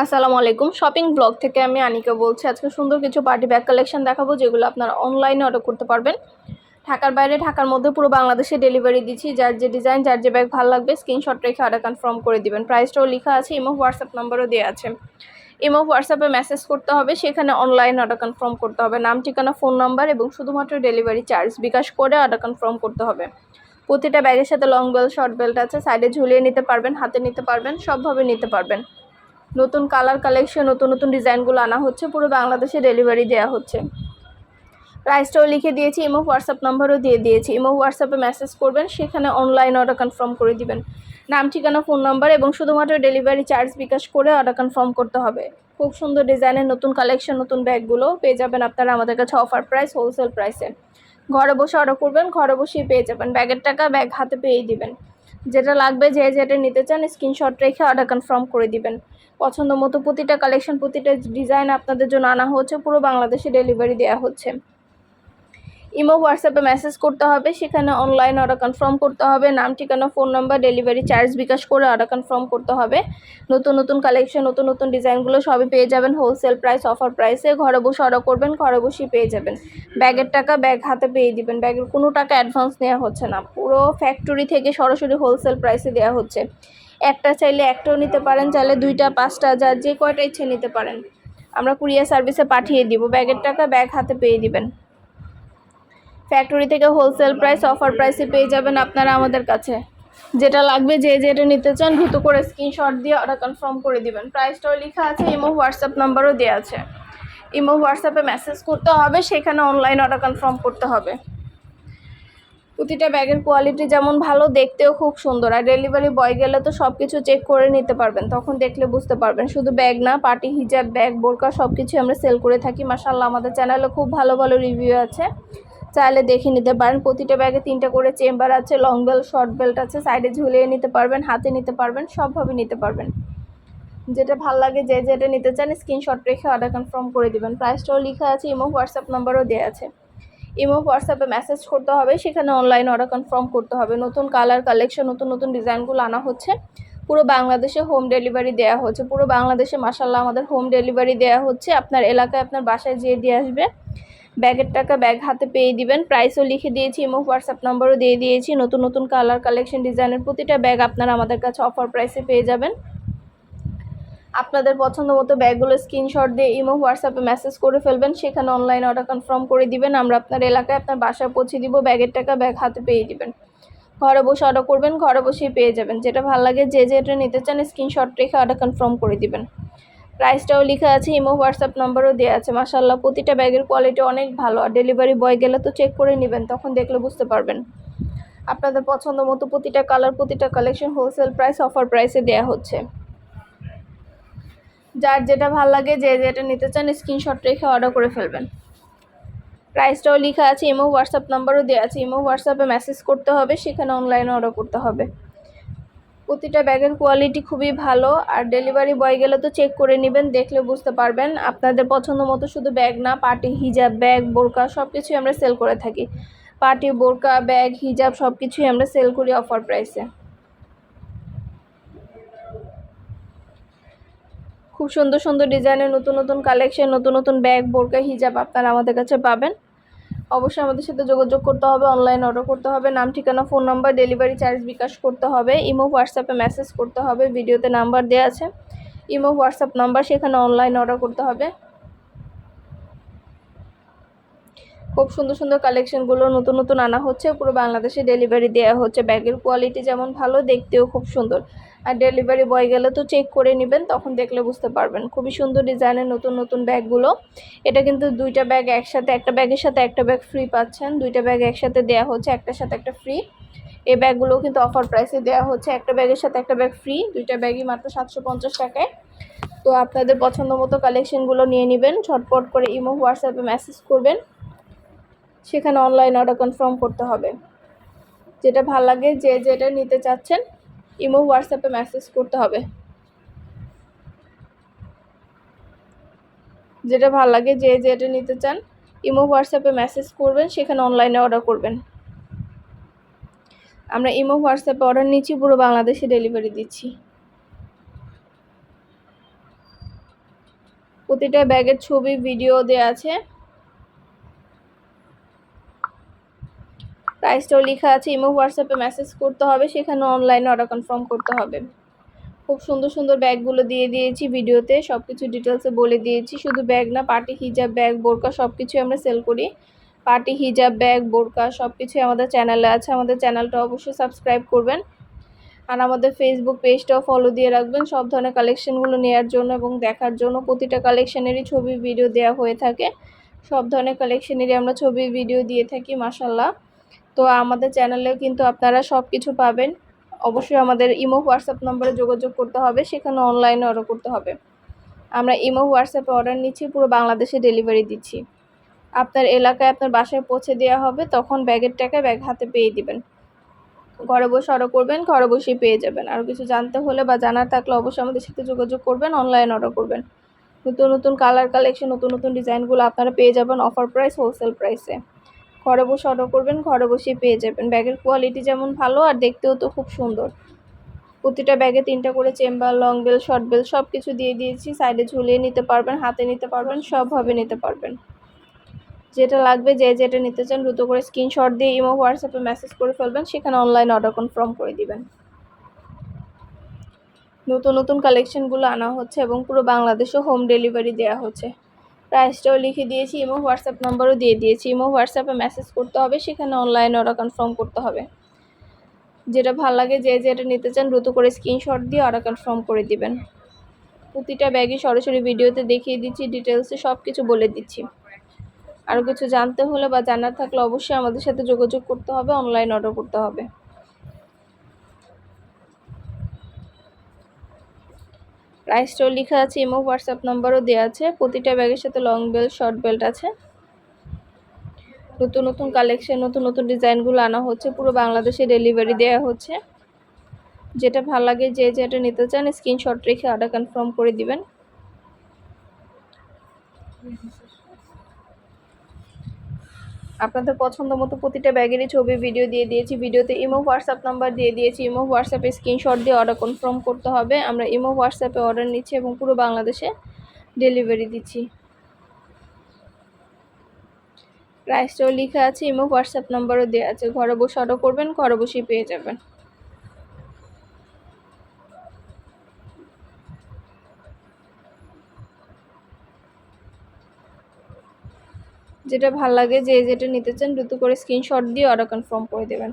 আসসালামু আলাইকুম। Shopping blog থেকে আমি আনিকা বলছি। আজকে সুন্দর কিছু পার্টি ব্যাগ কালেকশন দেখাবো, যেগুলো আপনারা অনলাইনে অর্ডার করতে পারবেন। ঢাকার বাইরে, ঢাকার মধ্যে পুরো বাংলাদেশে ডেলিভারি দিচ্ছি। যার যে ডিজাইন যার যে ব্যাগ ভালো লাগবে স্ক্রিনশট রেখে অর্ডার কনফার্ম করে দিবেন। প্রাইসটাও লেখা আছে ইমো হোয়াটসঅ্যাপ নাম্বারও দেওয়া আছে। ইমো হোয়াটসঅ্যাপে মেসেজ করতে হবে, সেখানে অনলাইন অর্ডার কনফার্ম করতে হবে। নাম, ঠিকানা ফোন নাম্বার এবং শুধুমাত্র ডেলিভারি চার্জ বিকাশ করে অর্ডার কনফার্ম করতে হবে। প্রতিটা ব্যাগের সাথে লং বেল্ট শর্ট বেল্ট আছে। সাইডে ঝুলিয়ে নিতে পারবেন, হাতে নিতে পারবেন, সবভাবে নিতে পারবেন। নতুন কালার কালেকশন নতুন নতুন ডিজাইনগুলো আনা হচ্ছে, পুরো বাংলাদেশে ডেলিভারি দেওয়া হচ্ছে। প্রাইসটাও লিখে দিয়েছি ইমো হোয়াটসঅ্যাপ নাম্বারও দিয়ে দিয়েছি। ইমো হোয়াটসঅ্যাপে মেসেজ করবেন, সেখানে অনলাইন অর্ডার কনফার্ম করে দিবেন। নাম, ঠিকানা ফোন নাম্বার এবং শুধুমাত্র ডেলিভারি চার্জ বিকাশ করে অর্ডার কনফার্ম করতে হবে। খুব সুন্দর ডিজাইনের নতুন কালেকশন নতুন ব্যাগগুলো পেয়ে যাবেন আপনারা আমাদের কাছে অফার প্রাইস হোলসেল প্রাইসে ঘরে বসে অর্ডার করবেন, ঘরে বসেই পেয়ে যাবেন। ব্যাগের টাকা ব্যাগ হাতে পেয়েই দিবেন। যেটা লাগবে, যে যেটা নিতে চান স্ক্রিনশট রেখে অর্ডার কনফার্ম করে দিবেন। পছন্দ মতো প্রতিটা কালেকশন প্রতিটা ডিজাইন আপনাদের জন্য আনা হচ্ছে, পুরো বাংলাদেশে ডেলিভারি দেওয়া হচ্ছে। ইমো, হোয়াটসঅ্যাপে মেসেজ করতে হবে, সেখানে অনলাইন অর্ডার কনফার্ম করতে হবে, নাম, ঠিকানা phone number delivery charge bKash করে অর্ডার কনফার্ম করতে হবে। নতুন নতুন কালেকশন নতুন নতুন ডিজাইনগুলো সবই পেয়ে যাবেন হোলসেল প্রাইস অফার প্রাইসে ঘরে বসে অর্ডার করবেন, ঘরে বসেই পেয়ে যাবেন। ব্যাগের টাকা ব্যাগ হাতে পেয়ে দিবেন, ব্যাগের কোনো টাকা অ্যাডভান্স নেওয়া হচ্ছে না। পুরো ফ্যাক্টরি থেকে সরাসরি হোলসেল প্রাইসে দেওয়া হচ্ছে। একটা চাইলে একটাও নিতে পারেন, চাইলে দুইটা, পাঁচটা যার যে কয়টা ইচ্ছে নিতে পারেন। আমরা কুরিয়ার সার্ভিসে পাঠিয়ে দিব, ব্যাগের টাকা, ব্যাগ হাতে পেয়ে দিবেন। ফ্যাক্টরি থেকে হোলসেল প্রাইস অফার প্রাইসে পেয়ে যাবেন আপনারা আমাদের কাছে। যেটা লাগবে, যে যেটা নিতে চান দ্রুত করে স্ক্রিনশট দিয়ে অর্ডার কনফার্ম করে দিবেন। প্রাইসটাও লেখা আছে ইমো হোয়াটসঅ্যাপ নাম্বারও দেওয়া আছে। ইমো হোয়াটসঅ্যাপে মেসেজ করতে হবে, সেখানে অনলাইন অর্ডার কনফার্ম করতে হবে। প্রতিটা ব্যাগের কোয়ালিটি যেমন ভালো, দেখতেও খুব সুন্দর। আর ডেলিভারি বয় গেলে তো সব কিছু চেক করে নিতে পারবেন, তখন দেখলে বুঝতে পারবেন। শুধু ব্যাগ না পার্টি হিজাব ব্যাগ বোরকা সব কিছু আমরা সেল করে থাকি। মাসাল্লাহ আমাদের চ্যানেলে খুব ভালো ভালো রিভিউ আছে। চাইলে দেখে নিতে পারেন। প্রতিটা ব্যাগে তিনটা করে চেম্বার আছে লং বেল্ট শর্ট বেল্ট আছে। সাইডে ঝুলিয়ে নিতে পারবেন, হাতে নিতে পারবেন, সবভাবে নিতে পারবেন। যেটা ভালো লাগে, যে যেটা নিতে চান স্ক্রিনশট রেখে অর্ডার কনফার্ম করে দিবেন। প্রাইসটাও লেখা আছে ইমো হোয়াটসঅ্যাপ নাম্বারও দেওয়া আছে। ইমো হোয়াটসঅ্যাপে মেসেজ করতে হবে, সেখানে অনলাইন অর্ডার কনফার্ম করতে হবে। নতুন কালার কালেকশন নতুন নতুন ডিজাইনগুলো আনা হচ্ছে। পুরো বাংলাদেশে হোম ডেলিভারি দেওয়া হচ্ছে। পুরো বাংলাদেশে মাসাল্লাহ আমাদের হোম ডেলিভারি দেওয়া হচ্ছে। আপনার এলাকায়, আপনার বাসায় যেয়ে দিয়ে আসবে। ব্যাগের টাকা ব্যাগ হাতে পেয়ে দিবেন। প্রাইসও লিখে দিয়েছি ইমো হোয়াটসঅ্যাপ নাম্বারও দিয়ে দিয়েছি। নতুন নতুন কালার কালেকশন ডিজাইনের প্রতিটা ব্যাগ আপনারা আমাদের কাছে অফার প্রাইসে পেয়ে যাবেন। আপনাদের পছন্দ মতো ব্যাগগুলো স্ক্রিনশট দিয়ে ইমো হোয়াটসঅ্যাপে মেসেজ করে ফেলবেন। সেখানে অনলাইন অর্ডার কনফার্ম করে দিবেন। আমরা আপনার এলাকায় আপনার বাসায় পৌঁছে দিব, ব্যাগের টাকা ব্যাগ হাতে পেয়ে দিবেন। ঘরে বসে অর্ডার করবেন, ঘরে বসেই পেয়ে যাবেন। যেটা ভালো লাগে, যে যেটা নিতে চান স্ক্রিনশট রেখে অর্ডার কনফার্ম করে দিবেন। প্রাইসটাও লেখা আছে, ইমো, হোয়াটসঅ্যাপ নাম্বারও দেওয়া আছে। মাসাল্লাহ প্রতিটা ব্যাগের কোয়ালিটি অনেক ভালো। আর ডেলিভারি বয় গেলে তো চেক করে নেবেন, তখন দেখলে বুঝতে পারবেন। আপনাদের পছন্দ মতো প্রতিটা কালার প্রতিটা কালেকশন হোলসেল প্রাইস অফার প্রাইসে দেওয়া হচ্ছে। যার যেটা ভালো লাগে, যে যেটা নিতে চান স্ক্রিনশট রেখে অর্ডার করে ফেলবেন। প্রাইসটাও লেখা আছে, ইমো, হোয়াটসঅ্যাপ নাম্বারও দেওয়া আছে। ইমো, হোয়াটসঅ্যাপে মেসেজ করতে হবে, সেখানে অনলাইনে অর্ডার করতে হবে। প্রতিটা ব্যাগের কোয়ালিটি খুবই ভালো। আর ডেলিভারি বয় গেলে তো চেক করে নেবেন, দেখলে বুঝতে পারবেন। আপনাদের পছন্দ মতো শুধু ব্যাগ না পার্টি হিজাব ব্যাগ বোরকা সব কিছুই আমরা সেল করে থাকি। পার্টি বোরকা ব্যাগ হিজাব সব কিছুই আমরা সেল করি অফার প্রাইসে খুব সুন্দর সুন্দর ডিজাইনের নতুন নতুন কালেকশন নতুন নতুন ব্যাগ বোরকা হিজাব আপনারা আমাদের কাছে পাবেন। অবশ্যই আমাদের সাথে যোগাযোগ করতে হবে অনলাইন অর্ডার করতে হবে, নাম, ঠিকানা phone number delivery charge bKash করতে হবে, ইমো হোয়াটসঅ্যাপে মেসেজ করতে হবে ভিডিওতে নাম্বার দেওয়া আছে, ইমো হোয়াটসঅ্যাপ নাম্বার সেখানে অনলাইন অর্ডার করতে হবে। খুব সুন্দর সুন্দর কালেকশনগুলো নতুন নতুন আনা হচ্ছে, পুরো বাংলাদেশে ডেলিভারি দেওয়া হচ্ছে ব্যাগের কোয়ালিটি যেমন ভালো, দেখতেও খুব সুন্দর। আর ডেলিভারি বয় গেলে তো চেক করে নেবেন, তখন দেখলে বুঝতে পারবেন। খুবই সুন্দর ডিজাইনের নতুন নতুন ব্যাগগুলো। এটা কিন্তু দুইটা ব্যাগ একসাথে, একটা ব্যাগের সাথে একটা ব্যাগ ফ্রি পাচ্ছেন। দুইটা ব্যাগ একসাথে দেওয়া হচ্ছে, একটার সাথে একটা ফ্রি এই ব্যাগগুলো কিন্তু অফার প্রাইসে দেওয়া হচ্ছে, একটা ব্যাগের সাথে একটা ব্যাগ ফ্রি দুইটা ব্যাগই মাত্র সাতশো পঞ্চাশ টাকায়। তো আপনাদের পছন্দ মতো কালেকশনগুলো নিয়ে নেবেন, ঝটপট করে ইমো, হোয়াটসঅ্যাপে মেসেজ করবেন। সেখানে অনলাইন অর্ডার কনফার্ম করতে হবে। যেটা ভালো লাগে, যে যেটা নিতে চাচ্ছেন ইমো, হোয়াটসঅ্যাপে মেসেজ করতে হবে। যেটা ভালো লাগে যে যেটা নিতে চান, ইমো, হোয়াটসঅ্যাপে মেসেজ করবেন, সেখানে অনলাইনে অর্ডার করবেন। আমরা ইমো, হোয়াটসঅ্যাপে অর্ডার নিচ্ছি, পুরো বাংলাদেশে ডেলিভারি দিচ্ছি। প্রতিটা ব্যাগের ছবি ভিডিও দেওয়া আছে। প্রাইসটাও লেখা আছে, ইমো হোয়াটসঅ্যাপে মেসেজ করতে হবে সেখানে অনলাইনে অর্ডার কনফার্ম করতে হবে। খুব সুন্দর সুন্দর ব্যাগগুলো দিয়ে দিয়েছি ভিডিওতে সব কিছু ডিটেলসে বলে দিয়েছি। শুধু ব্যাগ না পার্টি হিজাব ব্যাগ বোরকা সব কিছুই আমরা সেল করি। পার্টি হিজাব ব্যাগ বোরকা সব কিছুই আমাদের চ্যানেলে আছে। আমাদের চ্যানেলটা অবশ্যই সাবস্ক্রাইব করবেন। আর আমাদের ফেসবুক পেজটাও ফলো দিয়ে রাখবেন। সব ধরনের কালেকশনগুলো নেওয়ার জন্য এবং দেখার জন্য প্রতিটা কালেকশনেরই ছবি ভিডিও দেওয়া হয়ে থাকে। সব ধরনের কালেকশনেরই আমরা ছবি ভিডিও দিয়ে থাকি মাসাল্লাহ তো আমাদের চ্যানেলেও কিন্তু আপনারা সব কিছু পাবেন। অবশ্যই আমাদের ইমো, হোয়াটসঅ্যাপ নম্বরে যোগাযোগ করতে হবে, সেখানে অনলাইনে অর্ডার করতে হবে। আমরা ইমো, হোয়াটসঅ্যাপে অর্ডার নিচ্ছি, পুরো বাংলাদেশে ডেলিভারি দিচ্ছি। আপনার এলাকায় আপনার বাসায় পৌঁছে দেওয়া হবে, তখন ব্যাগের টাকায় ব্যাগ হাতে পেয়ে দিবেন। ঘরে বসে অর্ডার করবেন, ঘরে বসেই পেয়ে যাবেন। আর কিছু জানতে হলে বা জানার থাকলে অবশ্যই আমাদের সাথে যোগাযোগ করবেন অনলাইন অর্ডার করবেন। নতুন নতুন কালার কালেকশন নতুন নতুন ডিজাইনগুলো আপনারা পেয়ে যাবেন অফার প্রাইস হোলসেল প্রাইসে ঘরে বসে অর্ডার করবেন, ঘরে বসেই পেয়ে যাবেন। ব্যাগের কোয়ালিটি যেমন ভালো আর দেখতেও তো খুব সুন্দর। প্রতিটা ব্যাগে তিনটা করে chamber long bell short bell সব কিছু দিয়ে দিয়েছি। সাইডে ঝুলিয়ে নিতে পারবেন, হাতে নিতে পারবেন, সবভাবে নিতে পারবেন। যেটা লাগবে, যে যেটা নিতে চান দ্রুত করে স্ক্রিনশট দিয়ে ইমো হোয়াটসঅ্যাপে মেসেজ করে ফেলবেন, সেখানে অনলাইন অর্ডার কনফার্ম করে দিবেন। নতুন নতুন কালেকশনগুলো আনা হচ্ছে এবং পুরো বাংলাদেশে হোম ডেলিভারি দেওয়া হচ্ছে। প্রাইসটাও লিখে দিয়েছি ইমো হোয়াটসঅ্যাপ নাম্বারও দিয়ে দিয়েছি। ইমো হোয়াটসঅ্যাপে মেসেজ করতে হবে, সেখানে অনলাইন অর্ডার কনফার্ম করতে হবে। যেটা ভালো লাগে, যে যেটা নিতে চান, দ্রুত করে স্ক্রিনশট দিয়ে অর্ডার কনফার্ম করে দিবেন। প্রতিটা ব্যাগই সরাসরি ভিডিওতে দেখিয়ে দিচ্ছি ডিটেলসে সব কিছু বলে দিচ্ছি। আরও কিছু জানতে হলে বা জানার থাকলে অবশ্যই আমাদের সাথে যোগাযোগ করতে হবে অনলাইন অর্ডার করতে হবে। প্রাইসটাও লেখা আছে, ইমো, হোয়াটসঅ্যাপ নাম্বারও দেওয়া আছে, প্রতিটা ব্যাগের সাথে লং বেল্ট শর্ট বেল্ট আছে। নতুন নতুন কালেকশন নতুন নতুন ডিজাইনগুলো আনা হচ্ছে, পুরো বাংলাদেশে ডেলিভারি দেওয়া হচ্ছে। যেটা ভালো লাগে, যে যেটা নিতে চান স্ক্রিনশট রেখে অর্ডার কনফার্ম করে দিবেন। আপনাদের পছন্দ মতো প্রতিটা ব্যাগেরই ছবি ভিডিও দিয়ে দিয়েছি। ভিডিওতে ইমো হোয়াটসঅ্যাপ নাম্বার দিয়ে দিয়েছি। ইমো হোয়াটসঅ্যাপে স্ক্রিনশট দিয়ে অর্ডার কনফার্ম করতে হবে। আমরা ইমো হোয়াটসঅ্যাপে অর্ডার নিচ্ছি এবং পুরো বাংলাদেশে ডেলিভারি দিচ্ছি। প্রাইসটাও লেখা আছে, ইমো হোয়াটসঅ্যাপ নাম্বারও দেওয়া আছে। ঘরে বসে অর্ডার করবেন, ঘরে বসেই পেয়ে যাবেন। যেটা ভালো লাগে, যে যেটা নিতে চান, দ্রুত করে স্ক্রিনশট দিয়ে অর্ডার কনফার্ম করে দেবেন।